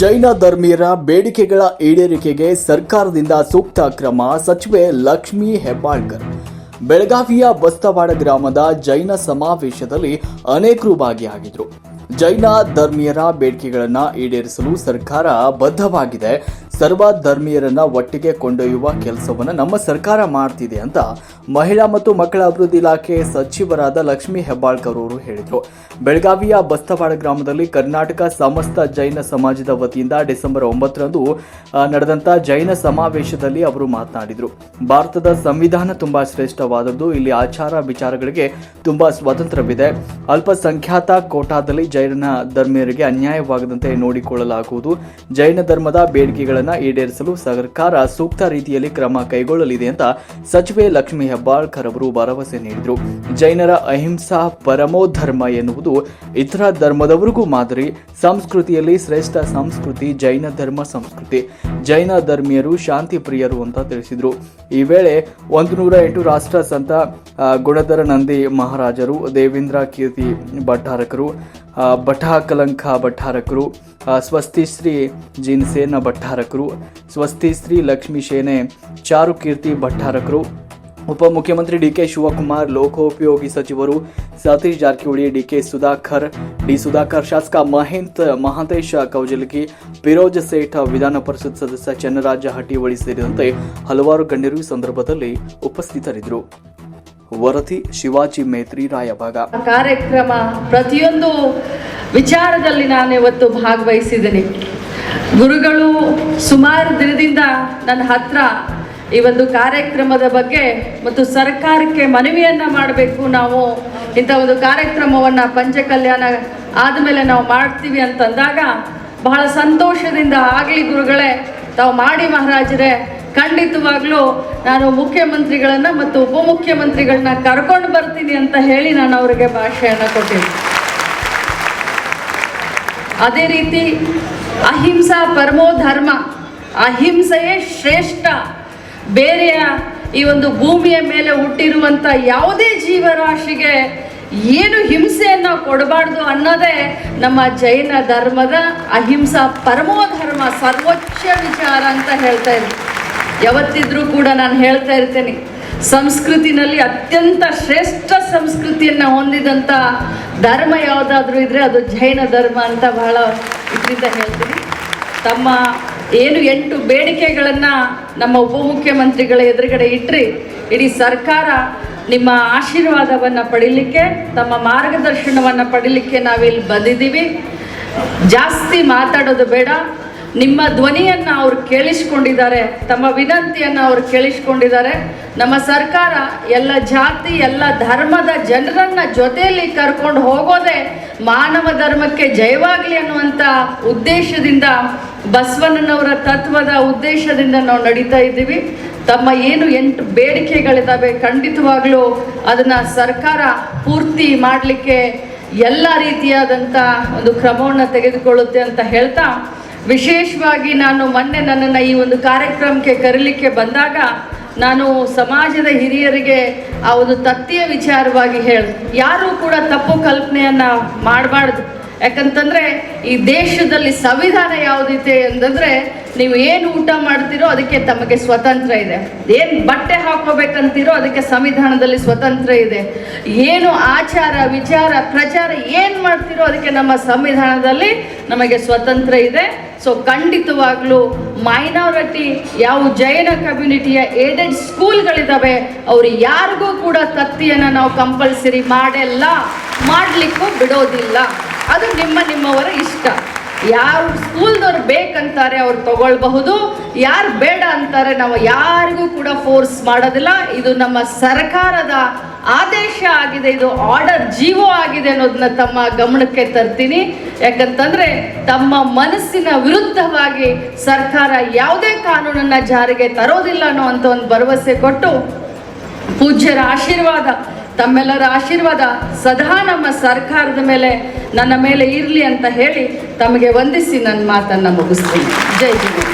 ಜೈನ ಧರ್ಮೀಯರ ಬೇಡಿಕೆಗಳ ಈಡೇರಿಕೆಗೆ ಸರ್ಕಾರದಿಂದ ಸೂಕ್ತ ಕ್ರಮ ಸಚಿವೆ ಲಕ್ಷ್ಮೀ ಹೆಬ್ಬಾಳ್ಕರ್. ಬೆಳಗಾವಿಯ ಬಸ್ತವಾಡ ಗ್ರಾಮದ ಜೈನ ಸಮಾವೇಶದಲ್ಲಿ ಅನೇಕರು ಭಾಗಿಯಾಗಿದ್ರು. ಜೈನ ಧರ್ಮೀಯರ ಬೇಡಿಕೆಗಳನ್ನು ಈಡೇರಿಸಲು ಸರ್ಕಾರ ಬದ್ಧವಾಗಿದೆ. ಸರ್ವ ಧರ್ಮೀಯರನ್ನ ಒಟ್ಟಿಗೆ ಕೊಂಡೊಯ್ಯುವ ಕೆಲಸವನ್ನು ನಮ್ಮ ಸರ್ಕಾರ ಮಾಡ್ತಿದೆ ಅಂತ ಮಹಿಳಾ ಮತ್ತು ಮಕ್ಕಳ ಅಭಿವೃದ್ಧಿ ಇಲಾಖೆ ಸಚಿವರಾದ ಲಕ್ಷ್ಮೀ ಹೆಬ್ಬಾಳ್ಕರ್ ಅವರು ಹೇಳಿದರು. ಬೆಳಗಾವಿಯ ಬಸ್ತವಾಡ ಗ್ರಾಮದಲ್ಲಿ ಕರ್ನಾಟಕ ಸಮಸ್ತ ಜೈನ ಸಮಾಜದ ವತಿಯಿಂದ ಡಿಸೆಂಬರ್ ಒಂಬತ್ತರಂದು ನಡೆದಂಥ ಜೈನ ಸಮಾವೇಶದಲ್ಲಿ ಅವರು ಮಾತನಾಡಿದರು. ಭಾರತದ ಸಂವಿಧಾನ ತುಂಬಾ ಶ್ರೇಷ್ಠವಾದದ್ದು, ಇಲ್ಲಿ ಆಚಾರ ವಿಚಾರಗಳಿಗೆ ತುಂಬಾ ಸ್ವಾತಂತ್ರ್ಯವಿದೆ. ಅಲ್ಪಸಂಖ್ಯಾತ ಕೋಟಾದಲ್ಲಿ ಜೈನ ಧರ್ಮೀಯರಿಗೆ ಅನ್ಯಾಯವಾಗದಂತೆ ನೋಡಿಕೊಳ್ಳಲಾಗುವುದು. ಜೈನ ಧರ್ಮದ ಬೇಡಿಕೆಗಳನ್ನು ಈಡೇರಿಸಲು ಸರ್ಕಾರ ಸೂಕ್ತ ರೀತಿಯಲ್ಲಿ ಕ್ರಮ ಕೈಗೊಳ್ಳಲಿದೆ ಅಂತ ಸಚಿವೆ ಲಕ್ಷ್ಮೀ ಹೆಬ್ಬಾಳ್ಕರ್ ಅವರು ಭರವಸೆ ನೀಡಿದರು. ಜೈನರ ಅಹಿಂಸಾ ಪರಮೋ ಧರ್ಮ ಎನ್ನುವುದು ಇತರ ಧರ್ಮದವರಿಗೂ ಮಾದರಿ. ಸಂಸ್ಕೃತಿಯಲ್ಲಿ ಶ್ರೇಷ್ಠ ಸಂಸ್ಕೃತಿ ಜೈನ ಧರ್ಮ ಸಂಸ್ಕೃತಿ. ಜೈನ ಧರ್ಮೀಯರು ಶಾಂತಿ ಪ್ರಿಯರು ಅಂತ ತಿಳಿಸಿದರು. ಈ ವೇಳೆ ಒಂದು ನೂರ ಎಂಟು ರಾಷ್ಟ್ರ ಸಂತ ಗುಣಧರ ನಂದಿ ಮಹಾರಾಜರು, ದೇವೇಂದ್ರ ಕೀರ್ತಿ ಭಟ್ಟಾರಕರು ಆ, ಕಲಂಕ ಭಟ್ಟಾರಕರು ಸ್ವಸ್ತಿ ಶ್ರೀ ಜಿನ್ಸೇನ ಭಟ್ಟಾರಕರು ಸ್ವಸ್ತಿಶ್ರೀ ಲಕ್ಷ್ಮೀ ಸೇನೆ ಚಾರುಕೀರ್ತಿ ಭಟ್ಟಾರಕರು ಉಪಮುಖ್ಯಮಂತ್ರಿ ಡಿಕೆ ಶಿವಕುಮಾರ್ ಲೋಕೋಪಯೋಗಿ ಸಚಿವರು Satish Jarkiholi D K Sudhakar D Sudhakar ಶಾಸಕ ಮಹೇಂತ್ ಮಹಾಂತೇಶ ಕೌಜಲಗಿ ಫಿರೋಜ್ ಸೇಠ ವಿಧಾನ ಪರಿಷತ್ ಸದಸ್ಯ ಚನ್ನರಾಜ ಹಟ್ಟಿವಳಿ ಸೇರಿದಂತೆ ಹಲವಾರು ಗಣ್ಯರು ಈ ಸಂದರ್ಭದಲ್ಲಿ ಉಪಸ್ಥಿತರಿದ್ದರು. ವರದಿ ಶಿವಾಜಿ ಮೇತ್ರಿ ರಾಯಭಾಗ. ಕಾರ್ಯಕ್ರಮ ಪ್ರತಿಯೊಂದು ವಿಚಾರದಲ್ಲಿ ನಾನು ಇವತ್ತು ಭಾಗವಹಿಸಿದ್ದೀನಿ. ಗುರುಗಳು ಸುಮಾರು ದಿನದಿಂದ ನನ್ನ ಹತ್ರ ಈ ಒಂದು ಕಾರ್ಯಕ್ರಮದ ಬಗ್ಗೆ ಮತ್ತು ಸರ್ಕಾರಕ್ಕೆ ಮನವಿಯನ್ನ ಮಾಡಬೇಕು ನಾವು. ಇಂಥ ಒಂದು ಕಾರ್ಯಕ್ರಮವನ್ನ ಪಂಚಕಲ್ಯಾಣ ಆದಮೇಲೆ ನಾವು ಮಾಡ್ತೀವಿ ಅಂತಂದಾಗ ಬಹಳ ಸಂತೋಷದಿಂದ ಆಗಲಿ ಗುರುಗಳೇ, ತಾವು ಮಾಡಿ ಮಹಾರಾಜರೇ ಖಂಡಿತವಾಗ್ಲೂ ನಾನು ಮುಖ್ಯಮಂತ್ರಿಗಳನ್ನ ಮತ್ತು ಉಪಮುಖ್ಯಮಂತ್ರಿಗಳನ್ನ ಕರ್ಕೊಂಡು ಬರ್ತೀನಿ ಅಂತ ಹೇಳಿ ನಾನು ಅವರಿಗೆ ಭಾಷೆಯನ್ನು ಕೊಟ್ಟಿದ್ದೆ ಅದೇ ರೀತಿ ಅಹಿಂಸಾ ಪರಮೋ ಧರ್ಮ, ಅಹಿಂಸೆಯೇ ಶ್ರೇಷ್ಠ. ಬೇರೆಯ ಈ ಒಂದು ಭೂಮಿಯ ಮೇಲೆ ಹುಟ್ಟಿರುವಂಥ ಯಾವುದೇ ಜೀವರಾಶಿಗೆ ಏನು ಹಿಂಸೆಯನ್ನು ಕೊಡಬಾರ್ದು ಅನ್ನೋದೇ ನಮ್ಮ ಜೈನ ಧರ್ಮದ ಅಹಿಂಸಾ ಪರಮೋ ಧರ್ಮ, ಸರ್ವೋಚ್ಚ ವಿಚಾರ ಅಂತ ಹೇಳ್ತಾ ಇದ್ದೀನಿ. ಯಾವತ್ತಿದ್ರೂ ಕೂಡ ನಾನು ಹೇಳ್ತಾ ಇರ್ತೇನೆ, ಸಂಸ್ಕೃತಿನಲ್ಲಿ ಅತ್ಯಂತ ಶ್ರೇಷ್ಠ ಸಂಸ್ಕೃತಿಯನ್ನು ಹೊಂದಿದಂಥ ಧರ್ಮ ಯಾವುದಾದ್ರೂ ಇದ್ರೆ ಅದು ಜೈನ ಧರ್ಮ ಅಂತ ಬಹಳ ಇದರಿಂದ ಹೇಳ್ತೀನಿ. ತಮ್ಮ ಏನು ಎಂಟು ಬೇಡಿಕೆಗಳನ್ನು ನಮ್ಮ ಉಪಮುಖ್ಯಮಂತ್ರಿಗಳ ಎದುರುಗಡೆ ಇಟ್ರಿ, ಇಡೀ ಸರ್ಕಾರ ನಿಮ್ಮ ಆಶೀರ್ವಾದವನ್ನು ಪಡಿಲಿಕ್ಕೆ, ತಮ್ಮ ಮಾರ್ಗದರ್ಶನವನ್ನು ಪಡಿಲಿಕ್ಕೆ ನಾವಿಲ್ಲಿ ಬಂದಿದ್ದೀವಿ. ಜಾಸ್ತಿ ಮಾತಾಡೋದು ಬೇಡ. ನಿಮ್ಮ ಧ್ವನಿಯನ್ನು ಅವರು ಕೇಳಿಸ್ಕೊಂಡಿದ್ದಾರೆ, ತಮ್ಮ ವಿನಂತಿಯನ್ನು ಅವರು ಕೇಳಿಸ್ಕೊಂಡಿದ್ದಾರೆ. ನಮ್ಮ ಸರ್ಕಾರ ಎಲ್ಲ ಜಾತಿ, ಎಲ್ಲ ಧರ್ಮದ ಜನರನ್ನ ಜೊತೆಯಲ್ಲಿ ಕರ್ಕೊಂಡು ಹೋಗೋದೆ ಮಾನವ ಧರ್ಮಕ್ಕೆ ಜಯವಾಗಲಿ ಅನ್ನುವಂಥ ಉದ್ದೇಶದಿಂದ, ಬಸವಣ್ಣನವರ ತತ್ವದ ಉದ್ದೇಶದಿಂದ ನಾವು ನಡೀತಾ ಇದ್ದೀವಿ. ತಮ್ಮ ಏನು ಎಂಟು ಬೇಡಿಕೆಗಳಿದ್ದಾವೆ ಖಂಡಿತವಾಗಲೂ ಅದನ್ನು ಸರ್ಕಾರ ಪೂರ್ತಿ ಮಾಡಲಿಕ್ಕೆ ಎಲ್ಲ ರೀತಿಯಾದಂಥ ಒಂದು ಕ್ರಮವನ್ನು ತೆಗೆದುಕೊಳ್ಳುತ್ತೆ ಅಂತ ಹೇಳ್ತಾ ವಿಶೇಷವಾಗಿ ನಾನು ಮೊನ್ನೆ ನನ್ನನ್ನು ಈ ಒಂದು ಕಾರ್ಯಕ್ರಮಕ್ಕೆ ಕರೀಲಿಕ್ಕೆ ಬಂದಾಗ ನಾನು ಸಮಾಜದ ಹಿರಿಯರಿಗೆ ಆ ಒಂದು ತತ್ತಿಯ ವಿಚಾರವಾಗಿ ಹೇಳಿ ಯಾರೂ ಕೂಡ ತಪ್ಪು ಕಲ್ಪನೆಯನ್ನು ಮಾಡಬಾರ್ದು. ಯಾಕಂತಂದರೆ ಈ ದೇಶದಲ್ಲಿ ಸಂವಿಧಾನ ಯಾವುದಿದೆ ಅಂತಂದರೆ ನೀವು ಏನು ಊಟ ಮಾಡ್ತೀರೋ ಅದಕ್ಕೆ ತಮಗೆ ಸ್ವತಂತ್ರ ಇದೆ. ಏನು ಬಟ್ಟೆ ಹಾಕೋಬೇಕಂತೀರೋ ಅದಕ್ಕೆ ಸಂವಿಧಾನದಲ್ಲಿ ಸ್ವತಂತ್ರ ಇದೆ. ಏನು ಆಚಾರ, ವಿಚಾರ, ಪ್ರಚಾರ ಏನು ಮಾಡ್ತೀರೋ ಅದಕ್ಕೆ ನಮ್ಮ ಸಂವಿಧಾನದಲ್ಲಿ ನಮಗೆ ಸ್ವತಂತ್ರ ಇದೆ. ಸೊ ಖಂಡಿತವಾಗ್ಲೂ ಮೈನಾರಿಟಿ ಯಾವ ಜೈನ ಕಮ್ಯುನಿಟಿಯ ಏಡೆಡ್ ಸ್ಕೂಲ್ಗಳಿದ್ದಾವೆ ಅವ್ರು ಯಾರಿಗೂ ಕೂಡ ತತ್ತಿಯನ್ನು ನಾವು ಕಂಪಲ್ಸರಿ ಮಾಡಲ್ಲ, ಮಾಡಲಿಕ್ಕೂ ಬಿಡೋದಿಲ್ಲ. ಅದು ನಿಮ್ಮ ನಿಮ್ಮವರ ಇಷ್ಟ. ಯಾರು ಸ್ಕೂಲ್ದವ್ರು ಬೇಕಂತಾರೆ ಅವ್ರು ತಗೊಳ್ಬಹುದು, ಯಾರು ಬೇಡ ಅಂತಾರೆ ನಾವು ಯಾರಿಗೂ ಕೂಡ ಫೋರ್ಸ್ ಮಾಡೋದಿಲ್ಲ. ಇದು ನಮ್ಮ ಸರ್ಕಾರದ ಆದೇಶ ಆಗಿದೆ, ಇದು ಆರ್ಡರ್ ಜೀವೋ ಆಗಿದೆ ಅನ್ನೋದನ್ನ ತಮ್ಮ ಗಮನಕ್ಕೆ ತರ್ತೀನಿ. ಯಾಕಂತಂದ್ರೆ ತಮ್ಮ ಮನಸ್ಸಿನ ವಿರುದ್ಧವಾಗಿ ಸರ್ಕಾರ ಯಾವುದೇ ಕಾನೂನನ್ನ ಜಾರಿಗೆ ತರೋದಿಲ್ಲ ಅನ್ನೋ ಅಂತ ಒಂದು ಭರವಸೆ ಕೊಟ್ಟು ಪೂಜ್ಯರ ಆಶೀರ್ವಾದ ತಮ್ಮೆಲ್ಲರ ಆಶೀರ್ವಾದ ಸದಾ ನಮ್ಮ ಸರ್ಕಾರದ ಮೇಲೆ, ನನ್ನ ಮೇಲೆ ಇರಲಿ ಅಂತ ಹೇಳಿ ತಮಗೆ ವಂದಿಸಿ ನನ್ನ ಮಾತನ್ನು ಮುಗಿಸ್ತೀನಿ. ಜೈ ಜೀವನ್